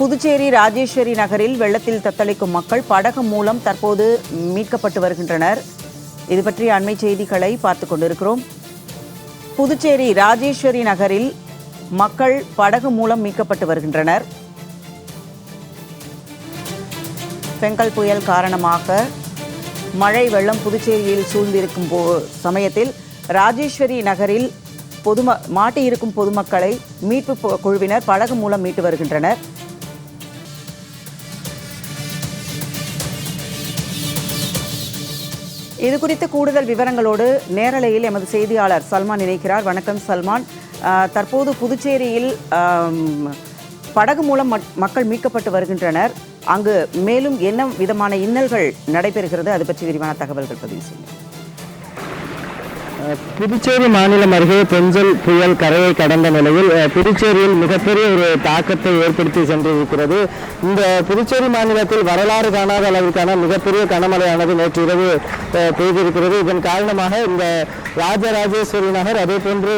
புதுச்சேரி ராஜேஸ்வரி நகரில் வெள்ளத்தில் தத்தளிக்கும் மக்கள் படகு மூலம் தற்போது மீட்கப்பட்டு வருகின்றனர். இது பற்றிய அண்மை செய்திகளை பார்த்து கொண்டிருக்கிறோம். புதுச்சேரி ராஜேஸ்வரி நகரில் மக்கள் படகு மூலம் மீட்கப்பட்டு வருகின்றனர். பெங்கல் புயல் காரணமாக மழை வெள்ளம் புதுச்சேரியில் சூழ்ந்திருக்கும் போ சமயத்தில் ராஜேஸ்வரி நகரில் பொதும மாட்டியிருக்கும் பொதுமக்களை மீட்பு குழுவினர் படகு மூலம் மீட்டு வருகின்றனர். இது குறித்து கூடுதல் விவரங்களோடு நேரலையில் எமது செய்தியாளர் சல்மான் இணைக்கிறார். வணக்கம் சல்மான். தற்போது புதுச்சேரியில் படகு மூலம் மக்- மக்கள் மீட்கப்பட்டு வருகின்றனர். அங்கு மேலும் என்ன விதமான இன்னல்கள் நடைபெறுகிறது? அது பற்றி விரிவான தகவல்கள் பதிவு செய்யுங்கள் புதுச்சேரி மாநிலம் அருகே பெஞ்சல் புயல் கரையை கடந்த நிலையில் புதுச்சேரியில் மிகப்பெரிய ஒரு தாக்கத்தை ஏற்படுத்தி சென்றிருக்கிறது. இந்த புதுச்சேரி மாநிலத்தில் வரலாறு காணாத அளவிற்கான மிகப்பெரிய கனமழையானது நேற்று இரவு பெய்திருக்கிறது. இதன் காரணமாக இந்த ராஜராஜேஸ்வரி நகர் அதே போன்று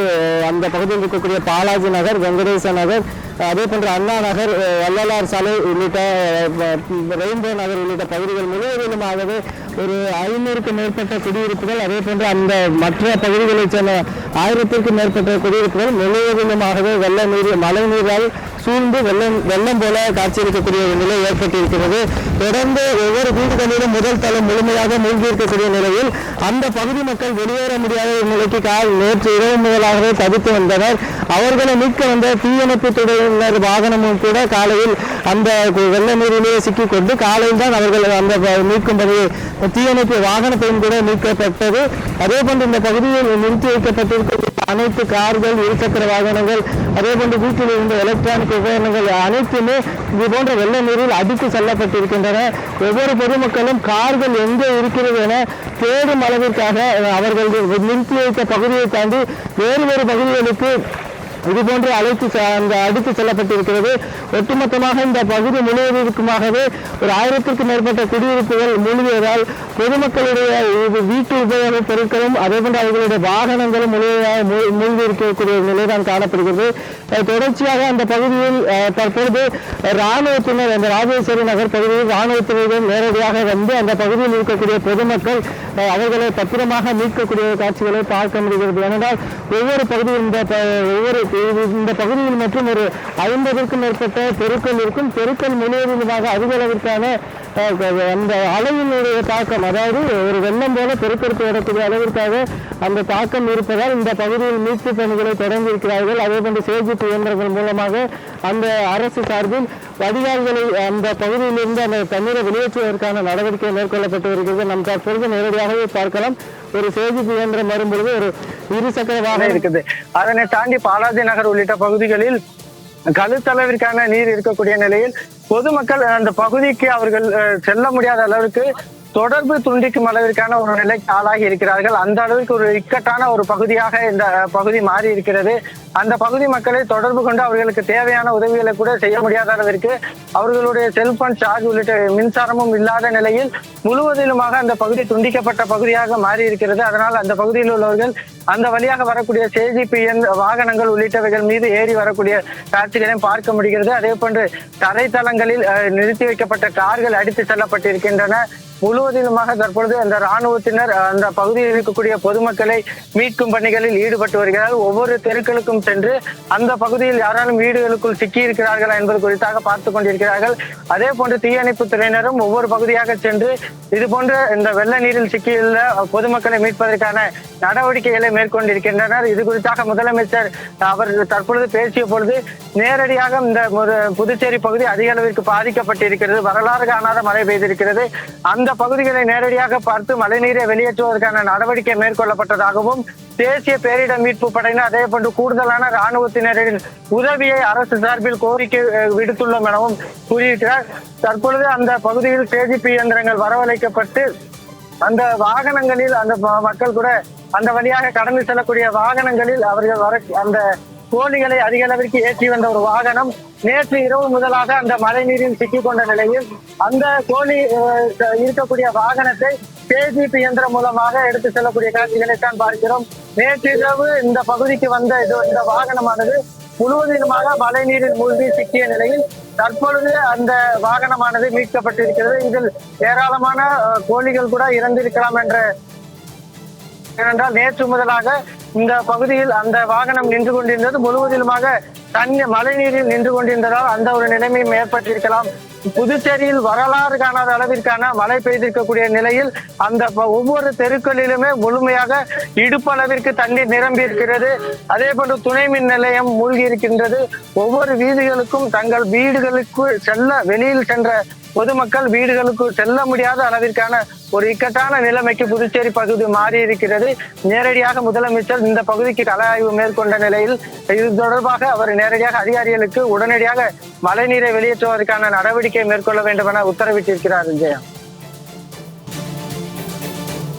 அந்த பகுதியில் இருக்கக்கூடிய பாலாஜி நகர் வெங்கடேச நகர் அதே போன்று அண்ணா நகர் அஹ், வள்ளலார் சாலை உள்ளிட்ட ரெயின்போ நகர் உள்ளிட்ட பகுதிகள் முழுவதிலுமாகவே ஒரு ஐநூறுக்கு மேற்பட்ட குடியிருப்புகள் அதே போன்று அந்த மற்ற பகுதிகளைச் சேர்ந்த ஆயிரத்திற்கும் மேற்பட்ட குடியிருப்புகள் முழுவதுமாகவே வெள்ள நீர் மழை நீரால் சூழ்ந்து வெள்ளம் வெள்ளம் போல காட்சியளிக்கக்கூடிய ஒரு நிலை ஏற்பட்டிருக்கிறது. தொடர்ந்து ஒவ்வொரு வீடுகளிலும் முதல் தளம் முழுமையாக மூழ்கி இருக்கக்கூடிய நிலையில் அந்த பகுதி மக்கள் வெளியேற முடியாத ஒரு நிலைக்கு கால் நேற்று இரவு முதலாகவே தவித்து வந்தனர். அவர்களை மீட்க வந்த தீயணைப்பு துறையினர் வாகனமும் கூட காலையில் அந்த வெள்ள நீரிலேயே சிக்கிக்கொண்டு காலையில் தான் அவர்கள் அந்த ப- மீட்கும் பணியை தீயணைப்பு வாகனத்தையும் கூட மீட்கப்பட்டது. அதே போன்று இந்த பகுதியில் நிறுத்தி வைக்கப்பட்டிருக்கக்கூடிய அனைத்து கார்கள் இருசக்கர வாகனங்கள் அதே போன்று வீட்டில் இருந்த எலக்ட்ரானிக் உபகரணங்கள் அனைத்துமே இது போன்ற வெள்ள நீரில் அடித்து செல்லப்பட்டிருக்கின்றன. ஒவ்வொரு பொதுமக்களும் கார்கள் எங்கே இருக்கிறது என தேடும் அளவிற்காக அவர்கள் நிறுத்தி வைத்த பகுதியை தாண்டி வேறு வேறு பகுதிகளுக்கு இது போன்று அழைத்து அந்த அடித்து செல்லப்பட்டிருக்கிறது. ஒட்டுமொத்தமாக இந்த பகுதி முழுவதற்குமாகவே ஒரு ஆயிரத்திற்கும் மேற்பட்ட குடியிருப்புகள் மூழ்கியதால் பொதுமக்களுடைய வீட்டு உபயோகப் பொருட்களும் அதேபோன்று அவர்களுடைய வாகனங்களும் முழுவதாக மூழ்கியிருக்கக்கூடிய மூழ்கி இருக்கக்கூடிய நிலைதான் காணப்படுகிறது. தொடர்ச்சியாக அந்த பகுதியில் தற்பொழுது இராணுவத்தினர் அந்த ராஜேஸ்வரி நகர் பகுதியில் ராணுவத்தினரும் நேரடியாக வந்து அந்த பகுதியில் இருக்கக்கூடிய பொதுமக்கள் அவர்களை பத்திரமாக மீட்கக்கூடிய காட்சிகளை பார்க்க முடிகிறது. ஏனென்றால் ஒவ்வொரு பகுதியில் இந்த ப- ஒவ்வொரு இந்த பகுதியில் மற்றும் ஒரு ஐம்பதுக்கும் மேற்பட்ட தெருக்கள் இருக்கும். தெருக்கள் முழுவதுமாக அதிக அளவிற்கான அந்த அலையினுடைய தாக்கம் அதாவது ஒரு வெள்ளம் போல பெருக்கெடுத்து வரக்கூடிய அளவிற்காக அந்த தாக்கம் இருப்பதால் இந்த பகுதியில் மீட்பு பணிகளை தொடங்கி இருக்கிறார்கள் அதே போன்று சேஜிப்பு இயந்திரங்கள் மூலமாக அந்த அரசு சார்பில் வடிகால்களை அந்த பகுதியிலிருந்து அந்த தண்ணீரை வெளியேற்றுவதற்கான நடவடிக்கை மேற்கொள்ளப்பட்டு வருகிறது. நாம் தற்பொழுது நேரடியாகவே பார்க்கலாம். ஒரு சேஜிப்பு இயந்திரம் வரும்பொழுது ஒரு இருசக்கர வாகனம். இருக்குது. அதனை தாண்டி பாலாஜி நகர் உள்ளிட்ட பகுதிகளில் கழுத்தளவிற்கான நீர் இருக்கக்கூடிய நிலையில் பொதுமக்கள் அந்த பகுதிக்கு அவர்கள் செல்ல முடியாத அளவுக்கு தொடர்பு துண்டிக்கும் அளவிற்கான ஒரு நிலைக்கு ஆளாகி இருக்கிறார்கள். அந்த அளவுக்கு ஒரு இக்கட்டான ஒரு பகுதியாக இந்த பகுதி மாறி இருக்கிறது அந்த பகுதி மக்களை தொடர்பு கொண்டு அவர்களுக்கு தேவையான உதவிகளை கூட செய்ய முடியாத அளவிற்கு அவர்களுடைய செல்போன் சார்ஜ் உள்ளிட்ட மின்சாரமும் இல்லாத நிலையில் முழுவதிலுமாக அந்த பகுதி துண்டிக்கப்பட்ட பகுதியாக மாறி இருக்கிறது அதனால் அந்த பகுதியில் உள்ளவர்கள் அந்த வழியாக வரக்கூடிய சேஜிபிஎன் வாகனங்கள் உள்ளிட்டவைகள் மீது ஏறி வரக்கூடிய காட்சிகளையும் பார்க்க முடிகிறது. அதே போன்று தரைத்தளங்களில் நிறுத்தி வைக்கப்பட்ட கார்கள் அடித்து செல்லப்பட்டிருக்கின்றன. முழுவதிலுமாக தற்பொழுது அந்த ராணுவத்தினர் அந்த பகுதியில் இருக்கக்கூடிய பொதுமக்களை மீட்கும் பணிகளில் ஈடுபட்டு வருகிறார்கள். ஒவ்வொரு தெருக்களுக்கும் சென்று அந்த பகுதியில் யாராலும் வீடுகளுக்குள் சிக்கி இருக்கிறார்களா என்பது குறித்தாக பார்த்து கொண்டிருக்கிறார்கள். அதே போன்று தீயணைப்பு துறையினரும் ஒவ்வொரு பகுதியாக சென்று இது போன்ற இந்த வெள்ள நீரில் சிக்கியுள்ள பொதுமக்களை மீட்பதற்கான நடவடிக்கைகளை மேற்கொண்டிருக்கின்றனர். இது குறித்தாக முதலமைச்சர் அவர் தற்பொழுது பேசிய பொழுது நேரடியாக இந்த புதுச்சேரி பகுதி அதிக அளவிற்கு பாதிக்கப்பட்டிருக்கிறது. வரலாறு காணாத மழை பெய்திருக்கிறது. அந்த பகுதிகளை நேரடியாக பார்த்து மழைநீரை வெளியேற்றுவதற்கான நடவடிக்கை மேற்கொள்ளப்பட்டதாகவும் தேசிய பேரிடர் மீட்பு படையினர் அதே போன்று கூடுதலான ராணுவத்தினரின் உதவியை அரசு சார்பில் கோரிக்கை விடுத்துள்ளோம் எனவும் கூறியிருக்கிறார். தற்பொழுது அந்த பகுதியில் கேஜிபி இயந்திரங்கள் வரவழைக்கப்பட்டு அந்த வாகனங்களில் அந்த ம- மக்கள் கூட அந்த வழியாக கடந்து செல்லக்கூடிய வாகனங்களில் அவர்கள் வர அந்த கோழிகளை அதிக அளவிற்கு ஏற்றி வந்த ஒரு வாகனம் நேற்று இரவு முதலாக அந்த மழை நீரில் சிக்கிக் கொண்ட நிலையில் அந்த கோழி இருக்கக்கூடிய வாகனத்தை கேஜிபி இயந்திரம் மூலமாக எடுத்து செல்லக்கூடிய காட்சிகளை தான் பார்க்கிறோம். நேற்று இரவு இந்த பகுதிக்கு வந்த இது இந்த வாகனமானது முழுவதிலுமாக மழை நீரில் மூழ்கி சிக்கிய நிலையில் தற்பொழுது அந்த வாகனமானது மீட்கப்பட்டிருக்கிறது. இதில் ஏராளமான கோழிகள் கூட இறந்திருக்கலாம் என்ற ஏனென்றால் நேற்று முதலாக இந்த பகுதியில் அந்த வாகனம் நின்று கொண்டிருந்தது. முழுவதிலுமாக தண்ணி மழை நீரில் நின்று கொண்டிருந்ததால் அந்த ஒரு நிலைமையும் ஏற்பட்டிருக்கலாம் புதுச்சேரியில் வரலாறு காணாத அளவிற்கான மழை பெய்திருக்கக்கூடிய நிலையில் அந்த ஒவ்வொரு தெருக்களிலுமே முழுமையாக இடுப்பளவிற்கு தண்ணீர் நிரம்பி இருக்கிறது. அதே போன்று துணை மின் நிலையம் மூழ்கி இருக்கின்றது. ஒவ்வொரு வீதிகளுக்கும் தங்கள் வீடுகளுக்கு செல்ல வெளியில் சென்ற பொதுமக்கள் வீடுகளுக்கு செல்ல முடியாத அளவிற்கான ஒரு இக்கட்டான நிலைமைக்கு புதுச்சேரி பகுதி மாறி இருக்கிறது. நேரடியாக முதலமைச்சர் இந்த பகுதிக்கு கள ஆய்வு மேற்கொண்ட நிலையில் இது தொடர்பாக அவர் நேரடியாக அதிகாரிகளுக்கு உடனடியாக மழைநீரை வெளியேற்றுவதற்கான நடவடிக்கை மேற்கொள்ள வேண்டும் என உத்தரவிட்டிருக்கிறார் விஜயா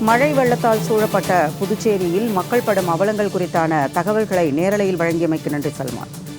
மழை வெள்ளத்தால் சூழப்பட்ட புதுச்சேரியில் மக்கள் படும் அவலங்கள் குறித்தான தகவல்களை நேரலையில் வழங்கியமைக்கு நன்றி சல்மான்.